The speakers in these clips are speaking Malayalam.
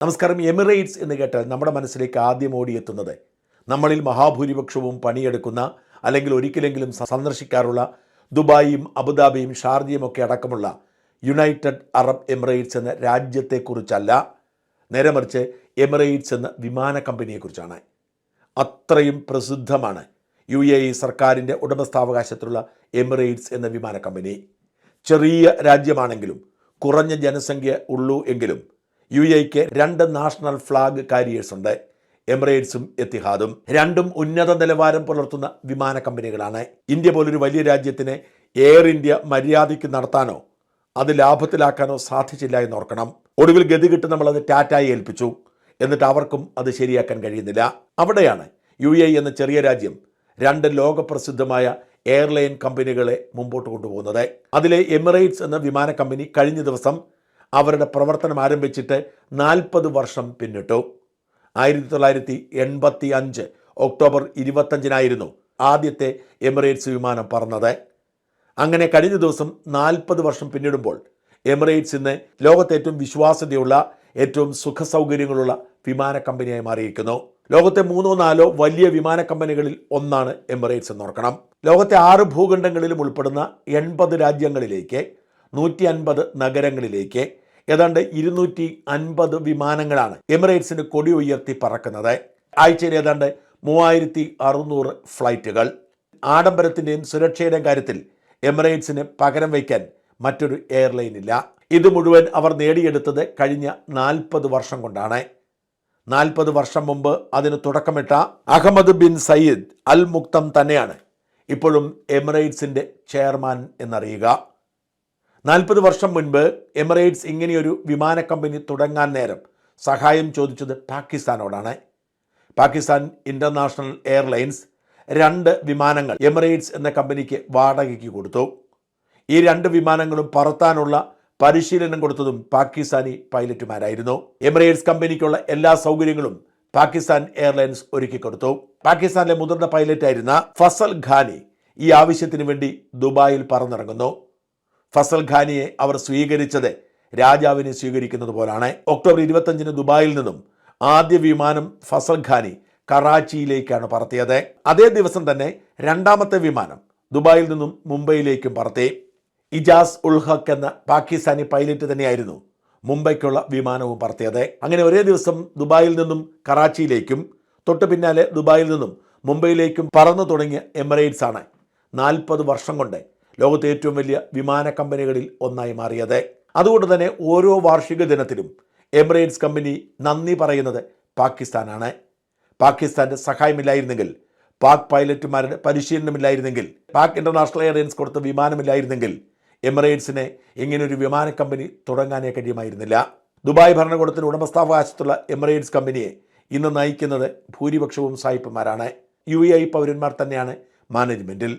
നമസ്കാരം എമിറേറ്റ്സ് എന്ന് കേട്ടാൽ നമ്മുടെ മനസ്സിലേക്ക് ആദ്യം ഓടിയെത്തുന്നത്. നമ്മളിൽ മഹാഭൂരിപക്ഷവും പണിയെടുക്കുന്ന അല്ലെങ്കിൽ ഒരിക്കലെങ്കിലും സന്ദർശിക്കാറുള്ള ദുബായിയും അബുദാബിയും ഷാർജയും ഒക്കെ അടക്കമുള്ള യുണൈറ്റഡ് അറബ് എമിറേറ്റ്സ് എന്ന രാജ്യത്തെക്കുറിച്ചല്ല നേരെ മറിച്ച് എമിറേറ്റ്സ് എന്ന വിമാന കമ്പനിയെക്കുറിച്ചാണ്. അത്രയും പ്രസിദ്ധമാണ് യു എ ഇ സർക്കാരിന്റെ ഉടമസ്ഥാവകാശത്തിലുള്ള എമിറേറ്റ്സ് എന്ന വിമാന കമ്പനി. ചെറിയ രാജ്യമാണെങ്കിലും കുറഞ്ഞ ജനസംഖ്യ ഉള്ളൂ എങ്കിലും യു എക്ക് രണ്ട് നാഷണൽ ഫ്ലാഗ് കാരിയേഴ്സ് ഉണ്ട്. എമിറേറ്റ്സും എത്തിഹാദും. രണ്ടും ഉന്നത നിലവാരം പുലർത്തുന്ന വിമാന കമ്പനികളാണ്. ഇന്ത്യ പോലൊരു വലിയ രാജ്യത്തിന് എയർ ഇന്ത്യ മര്യാദയ്ക്ക് നടത്താനോ അത് ലാഭത്തിലാക്കാനോ സാധിച്ചില്ല എന്ന് ഓർക്കണം. ഒടുവിൽ ഗതി കിട്ടി നമ്മളത് ടാറ്റായി ഏൽപ്പിച്ചു. എന്നിട്ട് അവർക്കും അത് ശരിയാക്കാൻ കഴിയുന്നില്ല. അവിടെയാണ് യു എ എന്ന ചെറിയ രാജ്യം രണ്ട് ലോകപ്രസിദ്ധമായ എയർലൈൻ കമ്പനികളെ മുമ്പോട്ട് കൊണ്ടുപോകുന്നത്. അതിലെ എമിറേറ്റ്സ് എന്ന വിമാന കമ്പനി കഴിഞ്ഞ ദിവസം അവരുടെ പ്രവർത്തനം ആരംഭിച്ചിട്ട് നാൽപ്പത് വർഷം പിന്നിട്ടു. ആയിരത്തി തൊള്ളായിരത്തി എൺപത്തി അഞ്ച് ഒക്ടോബർ ഇരുപത്തഞ്ചിനായിരുന്നു ആദ്യത്തെ എമിറേറ്റ്സ് വിമാനം പറന്നത്. അങ്ങനെ കഴിഞ്ഞ ദിവസം നാൽപ്പത് വർഷം പിന്നിടുമ്പോൾ എമിറേറ്റ്സ് ഇന്ന് ലോകത്തെ ഏറ്റവും വിശ്വാസ്യതയുള്ള ഏറ്റവും സുഖസൗകര്യങ്ങളുള്ള വിമാന കമ്പനിയായി മാറിയിരിക്കുന്നു. ലോകത്തെ മൂന്നോ നാലോ വലിയ വിമാന കമ്പനികളിൽ ഒന്നാണ് എമിറേറ്റ്സ് എന്ന് എന്നോർക്കണം. ലോകത്തെ ആറ് ഭൂഖണ്ഡങ്ങളിലും ഉൾപ്പെടുന്ന എൺപത് രാജ്യങ്ങളിലേക്ക് നൂറ്റി അൻപത് നഗരങ്ങളിലേക്ക്. ഏതാണ്ട് ഇരുന്നൂറ്റി അൻപത് വിമാനങ്ങളാണ് എമിറേറ്റ്സിന് കൊടി ഉയർത്തി പറക്കുന്നത്. ആഴ്ചയിൽ ഏതാണ്ട് മൂവായിരത്തി അറുന്നൂറ് ഫ്ലൈറ്റുകൾ. ആഡംബരത്തിന്റെയും സുരക്ഷയുടെയും കാര്യത്തിൽ എമിറേറ്റ്സിന് പകരം വയ്ക്കാൻ മറ്റൊരു എയർലൈൻ ഇല്ല. ഇത് മുഴുവൻ അവർ നേടിയെടുത്തത് കഴിഞ്ഞ നാൽപ്പത് വർഷം കൊണ്ടാണ്. നാൽപ്പത് വർഷം മുമ്പ് അതിന് തുടക്കമിട്ട Ahmed bin Saeed Al Maktoum തന്നെയാണ് ഇപ്പോഴും എമിറേറ്റ്സിന്റെ ചെയർമാൻ എന്നറിയുക. നാൽപ്പത് വർഷം മുൻപ് എമിറേറ്റ്സ് ഇങ്ങനെയൊരു വിമാന കമ്പനി തുടങ്ങാൻ നേരം സഹായം ചോദിച്ചത് പാകിസ്ഥാനോടാണ്. പാകിസ്ഥാൻ ഇന്റർനാഷണൽ എയർലൈൻസ് രണ്ട് വിമാനങ്ങൾ എമിറേറ്റ്സ് എന്ന കമ്പനിക്ക് വാടകയ്ക്ക് കൊടുത്തു. ഈ രണ്ട് വിമാനങ്ങളും പറത്താനുള്ള പരിശീലനം കൊടുത്തതും പാകിസ്ഥാനി പൈലറ്റുമാരായിരുന്നു. എമിറേറ്റ്സ് കമ്പനിക്കുള്ള എല്ലാ സൗകര്യങ്ങളും പാകിസ്ഥാൻ എയർലൈൻസ് ഒരുക്കി കൊടുത്തു. പാകിസ്ഥാനിലെ മുതിർന്ന പൈലറ്റായിരുന്ന ഫസൽ ഖാനി ഈ ആവശ്യത്തിന് വേണ്ടി ദുബായിൽ പറന്നിറങ്ങുന്നു. ഫസൽ ഖാനിയെ അവർ സ്വീകരിച്ചത് രാജാവിനെ സ്വീകരിക്കുന്നത് പോലാണ്. ഒക്ടോബർ ഇരുപത്തഞ്ചിന് ദുബായിൽ നിന്നും ആദ്യ വിമാനം ഫസൽ ഖാനി കറാച്ചിയിലേക്കാണ് പറത്തിയത്. അതേ ദിവസം തന്നെ രണ്ടാമത്തെ വിമാനം ദുബായിൽ നിന്നും മുംബൈയിലേക്കും പറത്തി. ഇജാസ് ഉൾ ഹക്ക് എന്ന പാകിസ്ഥാനി പൈലറ്റ് തന്നെയായിരുന്നു മുംബൈക്കുള്ള വിമാനവും പറത്തിയത്. അങ്ങനെ ഒരേ ദിവസം ദുബായിൽ നിന്നും കറാച്ചിയിലേക്കും തൊട്ടു പിന്നാലെ ദുബായിൽ നിന്നും മുംബൈയിലേക്കും പറന്നു തുടങ്ങിയ എമിറേറ്റ്സ് ആണ് നാൽപ്പത് വർഷം കൊണ്ട് ലോകത്തെ ഏറ്റവും വലിയ വിമാന കമ്പനികളിൽ ഒന്നായി മാറിയത്. അതുകൊണ്ട് തന്നെ ഓരോ വാർഷിക ദിനത്തിലും എമിറേറ്റ്സ് കമ്പനി നന്ദി പറയുന്നത് പാകിസ്ഥാനാണ്. പാകിസ്ഥാന്റെ സഹായമില്ലായിരുന്നെങ്കിൽ പാക് പൈലറ്റുമാരുടെ പരിശീലനമില്ലായിരുന്നെങ്കിൽ പാക് ഇന്റർനാഷണൽ എയർലൈൻസ് കൊടുത്ത വിമാനമില്ലായിരുന്നെങ്കിൽ എമിറേറ്റ്സിനെ ഇങ്ങനൊരു വിമാന കമ്പനി തുടങ്ങാനേ കഴിയുമായിരുന്നില്ല. ദുബായ് ഭരണകൂടത്തിന് ഉടമസ്ഥാവകാശത്തുള്ള എമിറേറ്റ്സ് കമ്പനിയെ ഇന്ന് നയിക്കുന്നത് ഭൂരിപക്ഷവും സായിപ്പുമാരാണ് യു എ പൗരന്മാർ തന്നെയാണ് മാനേജ്മെന്റിൽ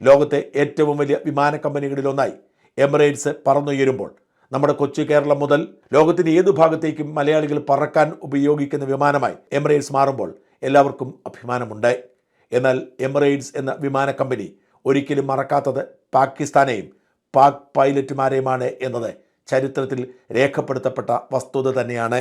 ലോകത്തെ ഏറ്റവും വലിയ വിമാന കമ്പനികളിലൊന്നായി എമിറേറ്റ്സ് പറന്നുയരുമ്പോൾ നമ്മുടെ കൊച്ചു കേരളം മുതൽ ലോകത്തിന്റെ ഏതു ഭാഗത്തേക്കും മലയാളികൾ പറക്കാൻ ഉപയോഗിക്കുന്ന വിമാനമായി എമിറേറ്റ്സ് മാറുമ്പോൾ എല്ലാവർക്കും അഭിമാനമുണ്ട് എന്നാൽ എമിറേറ്റ്സ് എന്ന വിമാന കമ്പനി ഒരിക്കലും മറക്കാത്തത് പാകിസ്ഥാനെയും പാക് പൈലറ്റുമാരെയുമാണ് എന്നത് ചരിത്രത്തിൽ രേഖപ്പെടുത്തപ്പെട്ട വസ്തുത തന്നെയാണ്.